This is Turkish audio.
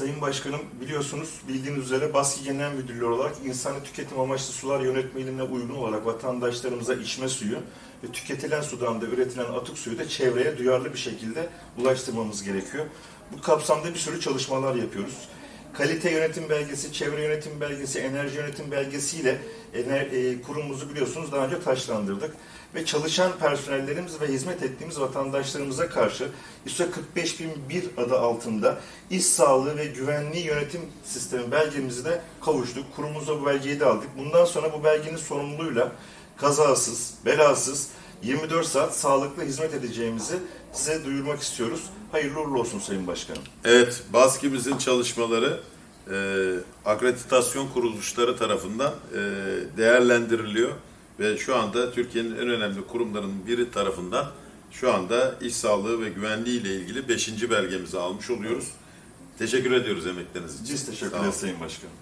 Sayın Başkanım biliyorsunuz bildiğiniz üzere Baski Genel Müdürlüğü olarak insani tüketim amaçlı sular yönetmeliğine uygun olarak vatandaşlarımıza içme suyu ve tüketilen sudan da üretilen atık suyu da çevreye duyarlı bir şekilde ulaştırmamız gerekiyor. Bu kapsamda bir sürü çalışmalar yapıyoruz. Kalite yönetim belgesi, çevre yönetim belgesi, enerji yönetim belgesiyle ener, e, kurumumuzu biliyorsunuz daha önce taşlandırdık. Ve çalışan personellerimiz ve hizmet ettiğimiz vatandaşlarımıza karşı ISO 45001 adı altında iş sağlığı ve güvenliği yönetim sistemi belgemizi de kavuştuk. Kurumumuza bu belgeyi de aldık. Bundan sonra bu belgenin sorumluluğuyla kazasız, belasız 24 saat sağlıklı hizmet edeceğimizi size duyurmak istiyoruz. Hayırlı uğurlu olsun Sayın Başkanım. Evet, BASKİ'mizin çalışmaları e, akreditasyon kuruluşları tarafından e, değerlendiriliyor ve şu anda Türkiye'nin en önemli kurumlarının biri tarafından şu anda iş sağlığı ve güvenliği ile ilgili 5. belgemizi almış oluyoruz. Teşekkür ediyoruz emekleriniz için. Biz teşekkür ederiz Sayın Başkanım.